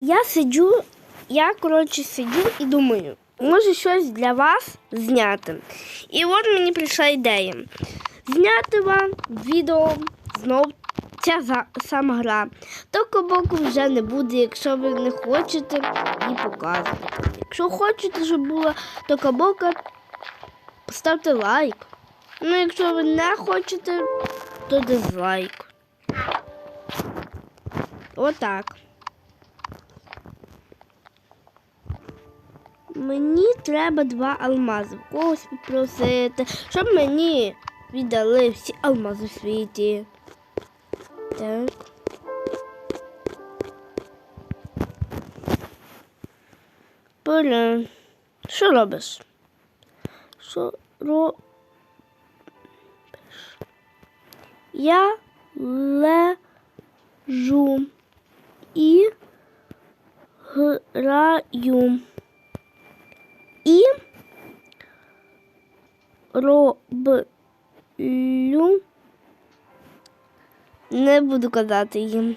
Я сиджу, я коротше сиджу і думаю, може щось для вас зняти. І от мені прийшла ідея. Зняти вам відео знов ця сама гра. Токобоку вже не буде, якщо ви не хочете її показувати. Якщо хочете, щоб була токобока, поставте лайк. Ну, якщо ви не хочете, то дизлайк. Отак. Мені треба два алмази. Когось попросити, щоб мені віддали всі алмази в світі. Так. Поля. Що робиш? Що робиш? Я лежу і граю. І роблю. Не буду казати їм.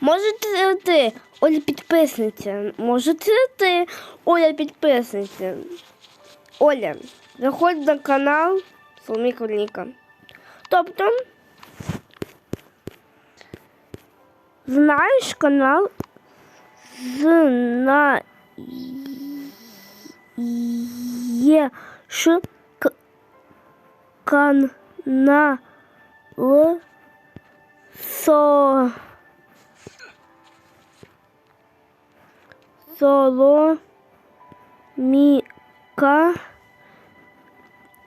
Можете ти, Оля підписниця. Можете ти, Оля підписниця. Оля, заходь на канал Соломі Корніка. Тобто, знаєш канал знаєш к- канал со Соломіка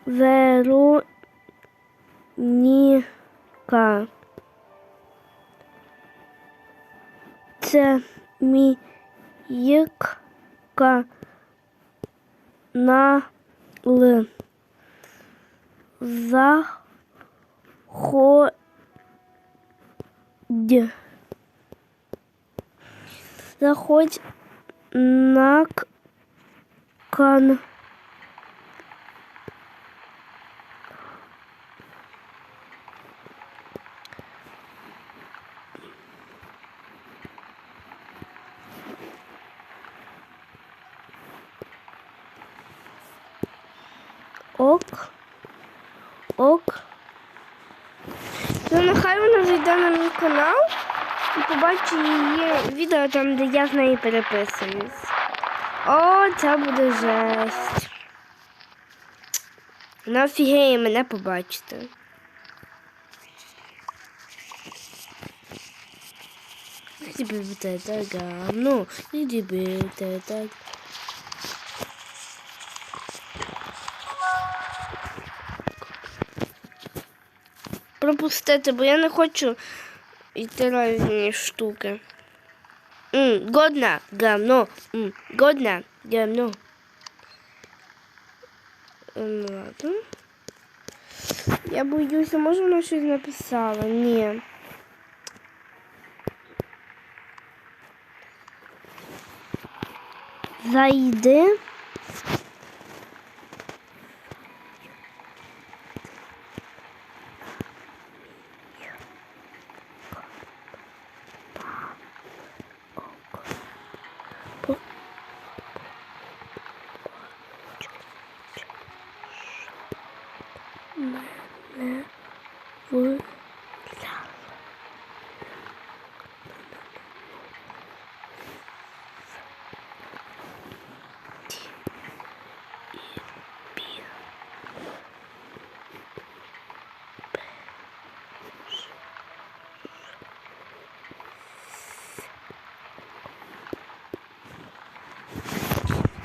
Вероніка. Це мій канал. Заходь. Заходь на к- кан. Ну, нехай вона зайде на мій канал і побачить її відео там, де я з нею переписуюсь. О, це буде жесть. Вона офігеє мене побачити. Иди бы вот это говно, иди бы вот Пропустити, бо я не хочу йти різні штуки. М, годна, говно. М, годна, говно. М, Ладно. Я боюся, може вона щось написала? Ні. Зайди. мене в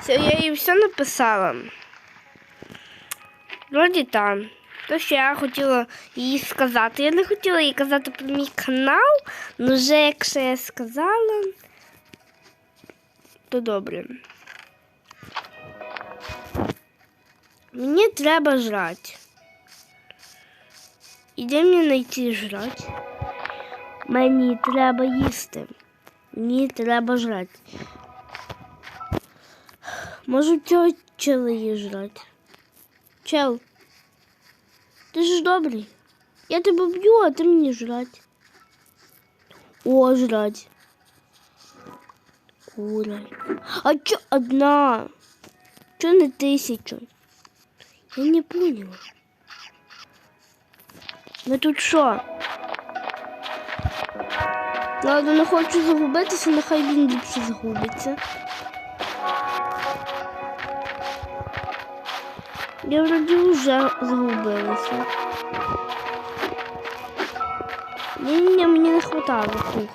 Все, я їй все написала. Вроді там. То, що я хотіла їй сказати. Я не хотіла їй казати про мій канал, але вже якщо я сказала, то добре. Мені треба жрати. Іди мені знайти жрати. Мені треба їсти. Мені треба жрати. Може цього чела її жрати? Чел. Ти ж добрий. Я тебе б'ю, а ти мені жрать. О, жрать. Кура. А чо одна? Чо не тисячу? Я не поняла. Ви тут що? Ладно, не хочу загубитися, нехай він ліпше загубиться. Я вроді вже загубилася. Ні, ні, мені не хватало тут.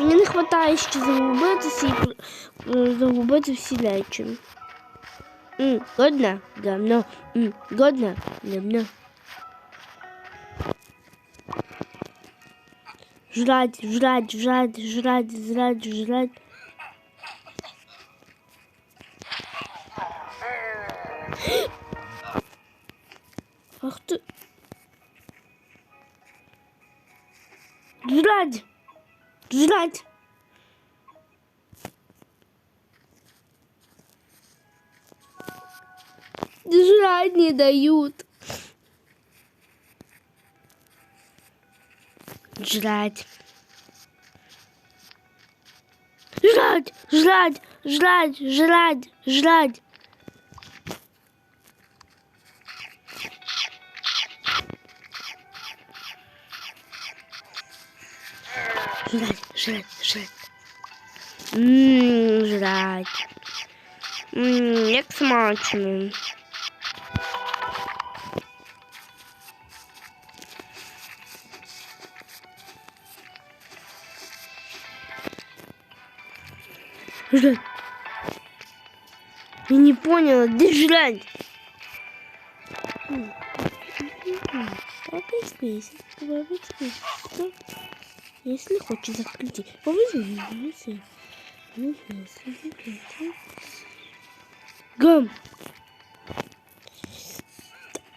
Мені не хватає ще загубитися і е, загубити всі речі. М, Годна, гамно, М, годна, гамно. Жрать, жрать, жрать, жрать, жрать, жрать. Жрать! Жрать! Жрать не дают. Жрать. Жрать, жрать, жрать, жрать, жрать. Жрать, жрать, жрать. Ммм, жрать. Ммм, як смачно. Жрать. Я не поняла, где жрать? Здесь. Что? Если хочешь закрыть, повызи. Гам.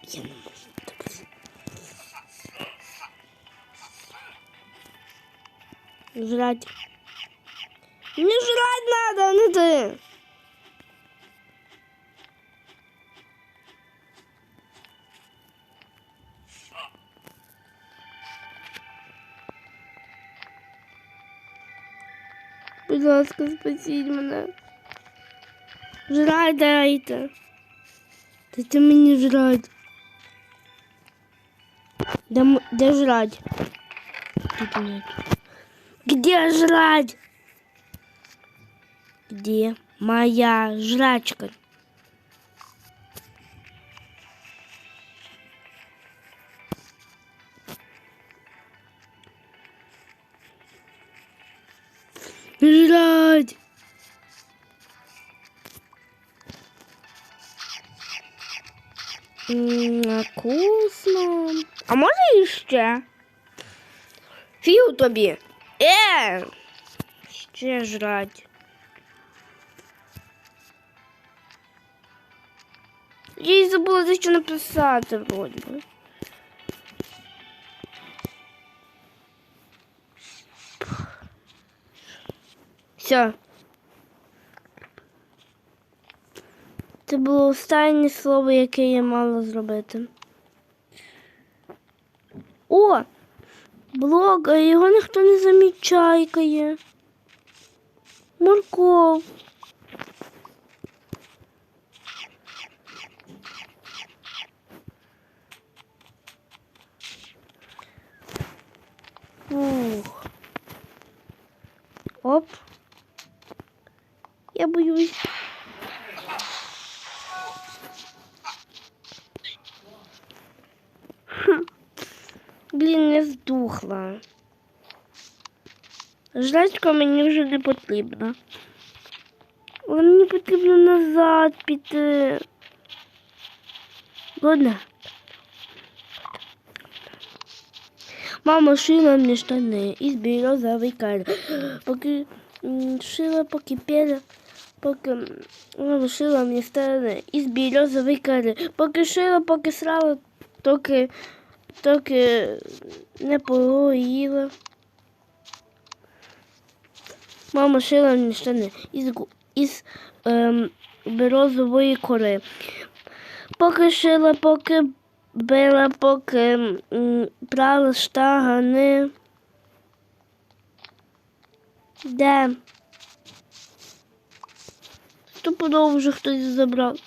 Я не так. Жрать. Мне жрать надо, ну ты. Будь ласка, мене. Жрать дайте. Дайте мені жрать. Де, де жрать? Тут нет. Где жрать? Где моя жрачка? М, Вкусно. А може іще? Фіу тобі. Е! Ще жрать. Я й забула дещо написати вроді би. Все. Це було останнє слово, яке я мала зробити. О! Блок, а його ніхто не замічає. Морков. Ух. Оп. Я боюсь. Хм. Блін, не здухла. Жрачка мені вже не потрібна. Але мені потрібно назад піти. Ладно. Мама шила мне штаны из березовой коры. Поки м, шила, поки пела, Поки м, мама шила мне штаны из березовой. Поки шила, поки срала, токи, токи не поїла. Мама шила мені штани із, із ем, березової кори. Поки шила, поки била, поки м, прала штагани. Де? Стопудово вже хтось забрав.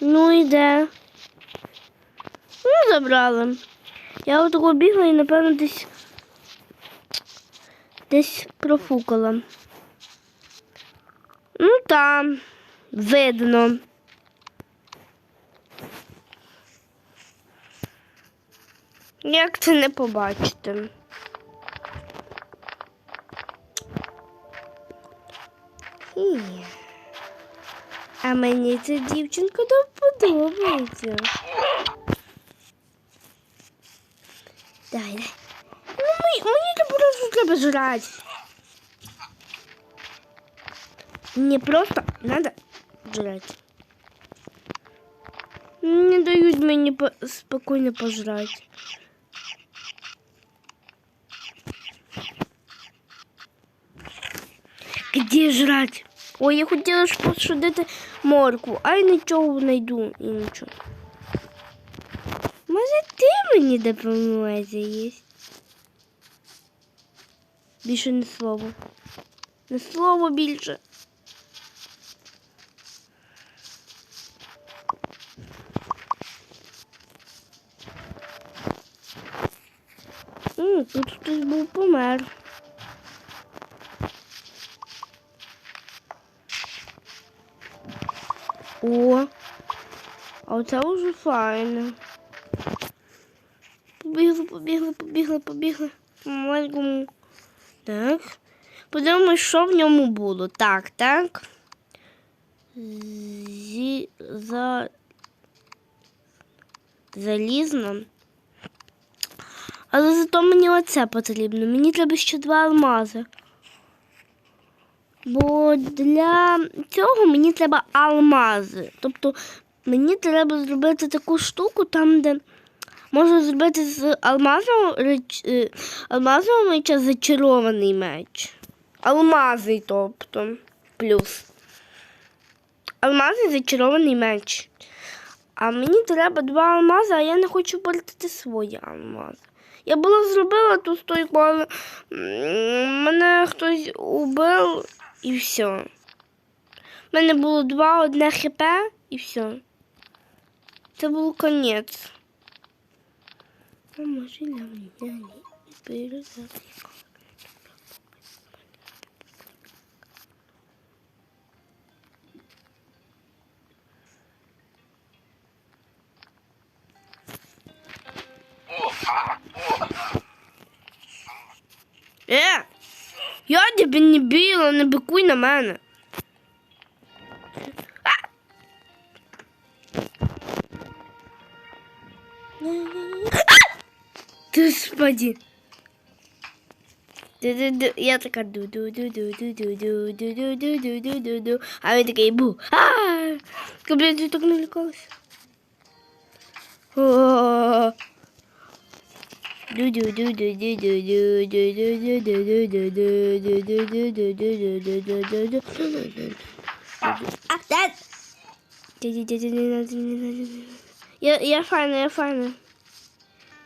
Ну і де? Ну, забрали. Я отако бігла і, напевно, десь десь профукала. Ну там, видно. Як це не побачити? Хі. А мені ця дівчинка не подобається. Дай, дай. Ну, мені, мені не просто треба жрати. Мне просто надо жрать. Не дают мне по- спокойно пожрать. Где жрать? Ой, я хотіла ж посудити моркву, а я нічого знайду і нічого. Може, ти мені допоможеш їсти? Більше не слово. Не слово більше. М, тут хтось був помер. О, а оце вже файно. Побігли, побігли, побігли, побігли. По Маленькому. Так. Подивимось, що в ньому було. Так, так. Зі... За... Залізно. Але зато мені оце потрібно. Мені треба ще два алмази. Бо для цього мені треба алмази. Тобто мені треба зробити таку штуку там, де можна зробити з алмазового е, меча зачарований меч. Алмазний, тобто, плюс. Алмазний зачарований меч. А мені треба два алмази, а я не хочу портити свої алмази. Я була зробила ту стойку, але мене хтось убив і все. У мене було два, одне хп і все. Це був конець. А може для мене не Я тебе не біла, не бикуй на мене. А! А! Господи. Ду-ду-ду. Я така ду ду ду ду ду ду ду ду ду ду ду ду ду ду А він такий бу. А! Капець, я так налякалася. Du du du du du du du du du du du du du du du du du du du You're, you're fine, you're fine.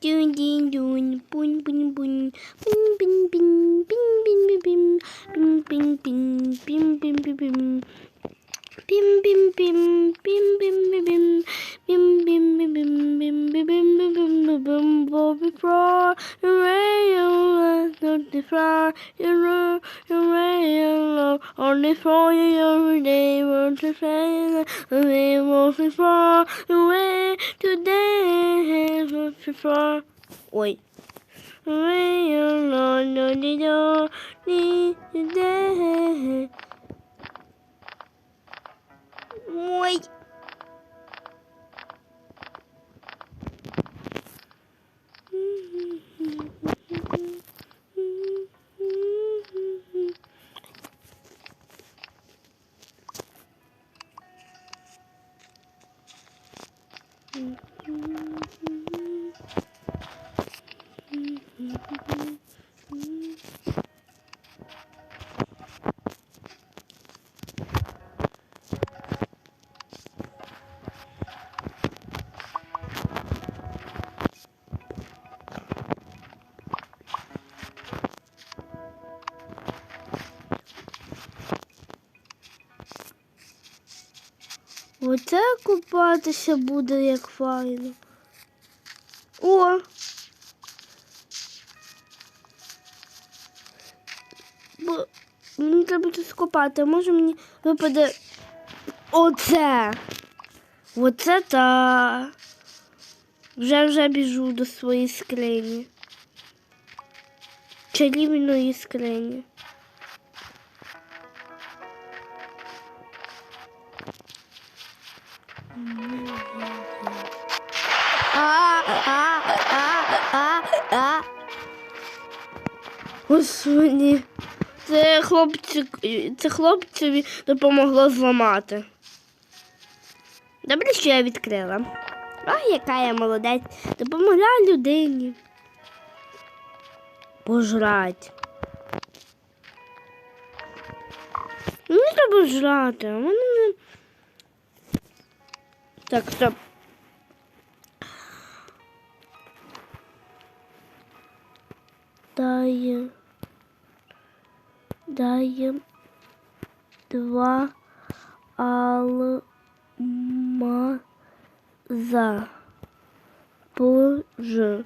Doing ding doing boing boing boing bing bing bing bing bing bing bing bing bing bing bing bing bing bing bim bim bim bim bim bim bim bim bim bim bim bim bim bim bim bim bim Bobby Pro on the floor you know on the floor every day want to say that we want to fall away prefer. Wait. Wait. Оце купатися буде як файно. О! Бо мені треба це скопати, може мені випаде оце. Оце та. Вже вже біжу до своєї скрині. Чарівної скрині. Господи, це хлопчик, це хлопцеві допомогло зламати. Добре, що я відкрила. Ой, яка я молодець. Допомогла людині. Пожрать. Мені треба жрати, а мене не. Так, стоп. Дай. Дай два алмаза. Боже.